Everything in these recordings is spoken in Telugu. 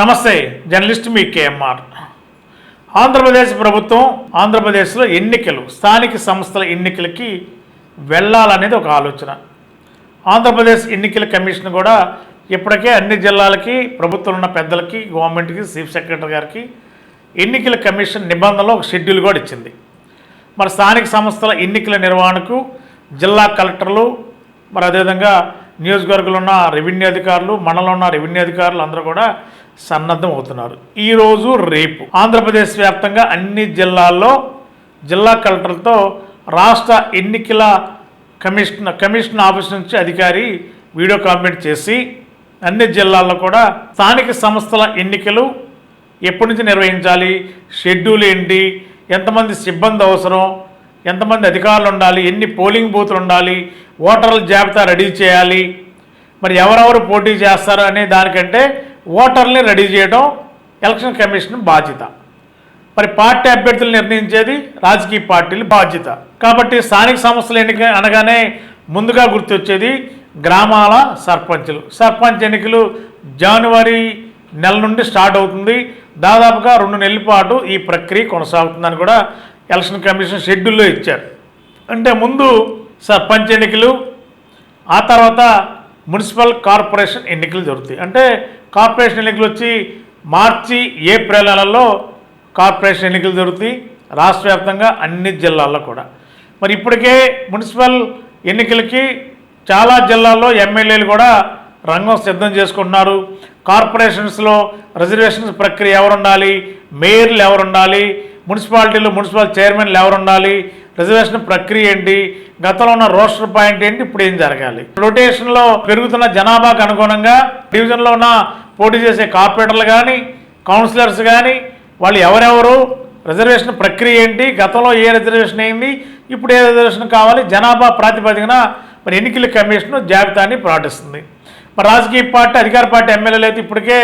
నమస్తే జర్నలిస్ట్ మీ కేఎంఆర్. ఆంధ్రప్రదేశ్ ప్రభుత్వం ఆంధ్రప్రదేశ్లో ఎన్నికలు స్థానిక సంస్థల ఎన్నికలకి వెళ్ళాలనేది ఒక ఆలోచన. ఆంధ్రప్రదేశ్ ఎన్నికల కమిషన్ కూడా ఇప్పటికే అన్ని జిల్లాలకి ప్రభుత్వం ఉన్న పెద్దలకి గవర్నమెంట్కి చీఫ్ సెక్రటరీ గారికి ఎన్నికల కమిషన్ నిబంధనలో ఒక షెడ్యూల్ కూడా ఇచ్చింది. మరి స్థానిక సంస్థల ఎన్నికల నిర్వహణకు జిల్లా కలెక్టర్లు మరి అదేవిధంగా నియోజకవర్గంలో ఉన్న రెవెన్యూ అధికారులు మండలంలో ఉన్న రెవెన్యూ అధికారులు అందరూ కూడా సన్నద్ధం అవుతున్నారు ఈరోజు రేపు ఆంధ్రప్రదేశ్ వ్యాప్తంగా అన్ని జిల్లాల్లో జిల్లా కలెక్టర్లతో రాష్ట్ర ఎన్నికల కమిషన్ కమిషన్ ఆఫీస్ నుంచి అధికారి వీడియో కాన్ఫరెన్స్ చేసి అన్ని జిల్లాల్లో కూడా స్థానిక సంస్థల ఎన్నికలు ఎప్పటి నుంచి నిర్వహించాలి? షెడ్యూల్ ఏంటి? ఎంతమంది సిబ్బంది అవసరం? ఎంతమంది అధికారులు ఉండాలి? ఎన్ని పోలింగ్ బూత్లు ఉండాలి? ఓటర్ల జాబితా రెడీ చేయాలి? మరి ఎవరెవరు పోటీ చేస్తారు అనే దానికంటే ఓటర్ని రెడీ చేయడం ఎలక్షన్ కమిషన్ బాధ్యత. మరి పార్టీ అభ్యర్థులు నిర్ణయించేది రాజకీయ పార్టీలు బాధ్యత. కాబట్టి స్థానిక సంస్థల ఎన్నిక అనగానే ముందుగా గుర్తొచ్చేది గ్రామాల సర్పంచులు. సర్పంచ్ ఎన్నికలు జనవరి నెల నుండి స్టార్ట్ అవుతుంది. దాదాపుగా రెండు నెలల పాటు ఈ ప్రక్రియ కొనసాగుతుందని కూడా ఎలక్షన్ కమిషన్ షెడ్యూల్లో ఇచ్చారు. అంటే ముందు సర్పంచ్ ఎన్నికలు ఆ తర్వాత మున్సిపల్ కార్పొరేషన్ ఎన్నికలు జరుగుతాయి. అంటే కార్పొరేషన్ ఎన్నికలు వచ్చి మార్చి ఏప్రిల్ నెలల్లో కార్పొరేషన్ ఎన్నికలు జరుగుతాయి రాష్ట్ర వ్యాప్తంగా అన్ని జిల్లాల్లో కూడా. మరి ఇప్పటికే మున్సిపల్ ఎన్నికలకి చాలా జిల్లాల్లో ఎమ్మెల్యేలు కూడా రంగం సిద్ధం చేసుకుంటున్నారు. కార్పొరేషన్స్లో రిజర్వేషన్స్ ప్రక్రియ ఎవరు ఉండాలి మేయర్లు ఎవరు ఉండాలి మున్సిపాలిటీలో మున్సిపల్ చైర్మన్లు ఎవరు ఉండాలి రిజర్వేషన్ ప్రక్రియ ఏంటి? గతంలో ఉన్న రోస్టర్ పాయింట్ ఏంటి? ఇప్పుడు ఏం జరగాలి? రొటేషన్లో పెరుగుతున్న జనాభాకు అనుగుణంగా డివిజన్లో ఉన్న పోటీ చేసే కార్పొరేటర్లు కానీ కౌన్సిలర్స్ కానీ వాళ్ళు ఎవరెవరు? రిజర్వేషన్ ప్రక్రియ ఏంటి? గతంలో ఏ రిజర్వేషన్ అయింది? ఇప్పుడు ఏ రిజర్వేషన్ కావాలి? జనాభా ప్రాతిపదికన మరి ఎన్నికల కమిషన్ జాబితాని ప్రకటిస్తుంది. మరి రాజకీయ పార్టీ అధికార పార్టీ ఎమ్మెల్యేలు అయితే ఇప్పటికే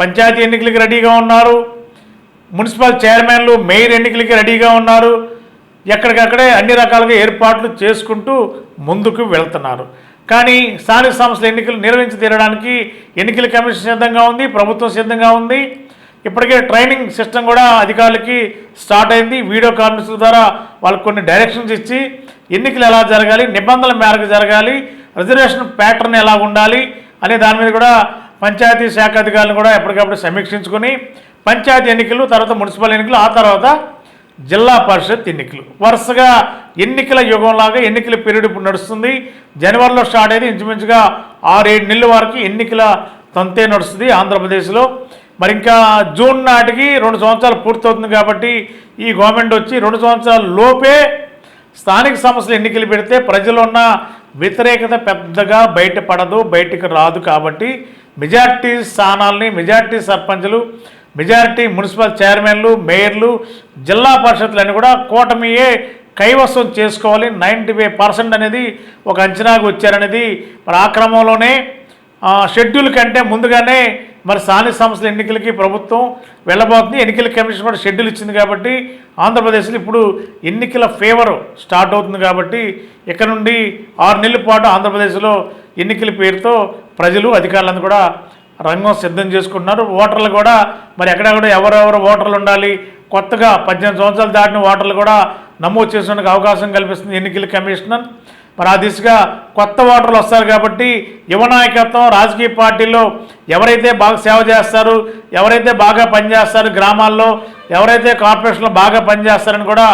పంచాయతీ ఎన్నికలకి రెడీగా ఉన్నారు. మున్సిపల్ చైర్మన్లు మేయర్ ఎన్నికలకి రెడీగా ఉన్నారు. ఎక్కడికక్కడే అన్ని రకాలుగా ఏర్పాట్లు చేసుకుంటూ ముందుకు వెళ్తున్నారు. కానీ స్థానిక సంస్థల ఎన్నికలు నిర్వహించి తీరడానికి ఎన్నికల కమిషన్ సిద్ధంగా ఉంది ప్రభుత్వం సిద్ధంగా ఉంది. ఇప్పటికే ట్రైనింగ్ సిస్టమ్ కూడా అధికారులకి స్టార్ట్ అయింది. వీడియో కాన్ఫరెన్స్ ద్వారా వాళ్ళకి కొన్ని డైరెక్షన్స్ ఇచ్చి ఎన్నికలు ఎలా జరగాలి నిబంధనల మేరకు జరగాలి రిజర్వేషన్ ప్యాటర్న్ ఎలా ఉండాలి అనే దాని మీద కూడా పంచాయతీ శాఖ అధికారులను కూడా ఎప్పటికప్పుడు సమీక్షించుకొని పంచాయతీ ఎన్నికలు తర్వాత మున్సిపల్ ఎన్నికలు ఆ తర్వాత జిల్లా పరిషత్ ఎన్నికలు. వరుసగా ఎన్నికల యుగంలాగా ఎన్నికల పీరియడ్ ఇప్పుడు నడుస్తుంది. జనవరిలో స్టార్ట్ అయితే ఇంచుమించుగా ఆరేడు నెలల వరకు ఎన్నికల తంతే నడుస్తుంది ఆంధ్రప్రదేశ్లో. మరి ఇంకా జూన్ నాటికి రెండు సంవత్సరాలు పూర్తవుతుంది కాబట్టి ఈ గవర్నమెంట్ వచ్చి రెండు సంవత్సరాల లోపే స్థానిక సంస్థలు ఎన్నికలు పెడితే ప్రజలు ఉన్న వ్యతిరేకత పెద్దగా బయటపడదు బయటికి రాదు కాబట్టి మెజార్టీ స్థానాల్ని మెజార్టీ సర్పంచ్లు మెజారిటీ మున్సిపల్ చైర్మన్లు మేయర్లు జిల్లా పరిషత్లన్నీ కూడా కూటమియే కైవసం చేసుకోవాలి. నైంటీ ఫైవ్ పర్సెంట్ అనేది ఒక అంచనాకు వచ్చారనేది మరి ఆ క్రమంలోనే షెడ్యూల్ కంటే ముందుగానే మరి స్థానిక సంస్థల ఎన్నికలకి ప్రభుత్వం వెళ్ళబోతుంది. ఎన్నికల కమిషన్ కూడా షెడ్యూల్ ఇచ్చింది కాబట్టి ఆంధ్రప్రదేశ్లో ఇప్పుడు ఎన్నికల ఫేవర్ స్టార్ట్ అవుతుంది కాబట్టి ఇక్కడ నుండి ఆరు నెలల పాటు ఆంధ్రప్రదేశ్లో ఎన్నికల పేరుతో ప్రజలు అధికారులను కూడా రంగం సిద్ధం చేసుకుంటున్నారు. ఓటర్లు కూడా మరి ఎక్కడెక్కడ ఎవరెవరు ఓటర్లు ఉండాలి. కొత్తగా పద్దెనిమిది సంవత్సరాలు దాటిన ఓటర్లు కూడా నమోదు చేసుకునే అవకాశం కల్పిస్తుంది ఎన్నికల కమిషనర్. మరి ఆ దిశగా కొత్త ఓటర్లు వస్తారు కాబట్టి యువ నాయకత్వం రాజకీయ పార్టీలో ఎవరైతే బాగా సేవ చేస్తారు ఎవరైతే బాగా పనిచేస్తారు గ్రామాల్లో ఎవరైతే కార్పొరేషన్లో బాగా పనిచేస్తారని కూడా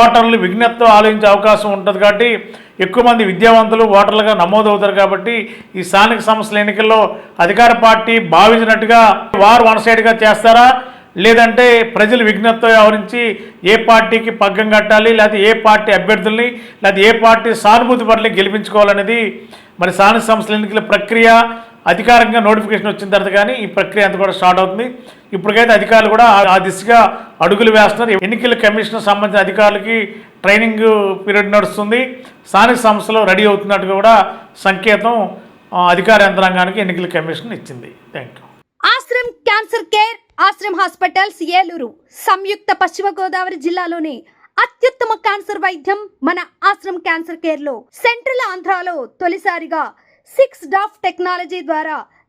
ఓటర్లు విఘ్నత్వం ఆలోచించే అవకాశం ఉంటుంది కాబట్టి ఎక్కువ మంది విద్యావంతులు ఓటర్లుగా నమోదవుతారు కాబట్టి ఈ స్థానిక సంస్థల ఎన్నికల్లో అధికార పార్టీ భావించినట్టుగా వారు వన్ సైడ్గా చేస్తారా? లేదంటే ప్రజలు విజ్ఞప్తితో వ్యవహరించి ఏ పార్టీకి పగ్గం కట్టాలి లేకపోతే ఏ పార్టీ అభ్యర్థుల్ని లేకపోతే ఏ పార్టీ సానుభూతి పట్ల గెలిపించుకోవాలనేది మరి స్థానిక సంస్థల ఎన్నికల ప్రక్రియ అధికారికంగా నోటిఫికేషన్ వచ్చిన తర్వాత కానీ ఈ ప్రక్రియ అంతా కూడా స్టార్ట్ అవుతుంది. ఇప్పటికైతే అధికారులు కూడా ఆ- దిశగా అడుగులు వేస్తున్నారు. ఎన్నికల కమిషన్ సంబంధించిన అధికారులకి ట్రైనింగ్ పీరియడ్ నడుస్తుంది. స్థానిక సంస్థలో రెడీ అవుతున్నట్టుగా కూడా సంకేతం అధికార యంత్రాంగానికి ఎన్నికల కమిషన్ ఇచ్చింది. Thank you Ashram cancer care Ashram hospitals Eluru సంయుక్త పశ్చిమ గోదావరి జిల్లాలోని అత్యుత్తమ క్యాన్సర్ వైద్యం మన ఆశ్రమ్ క్యాన్సర్ కేర్లో సెంట్రల్ ఆంధ్రాలో తొలిసారిగా సిక్స్ డాఫ్ టెక్నాలజీ ద్వారా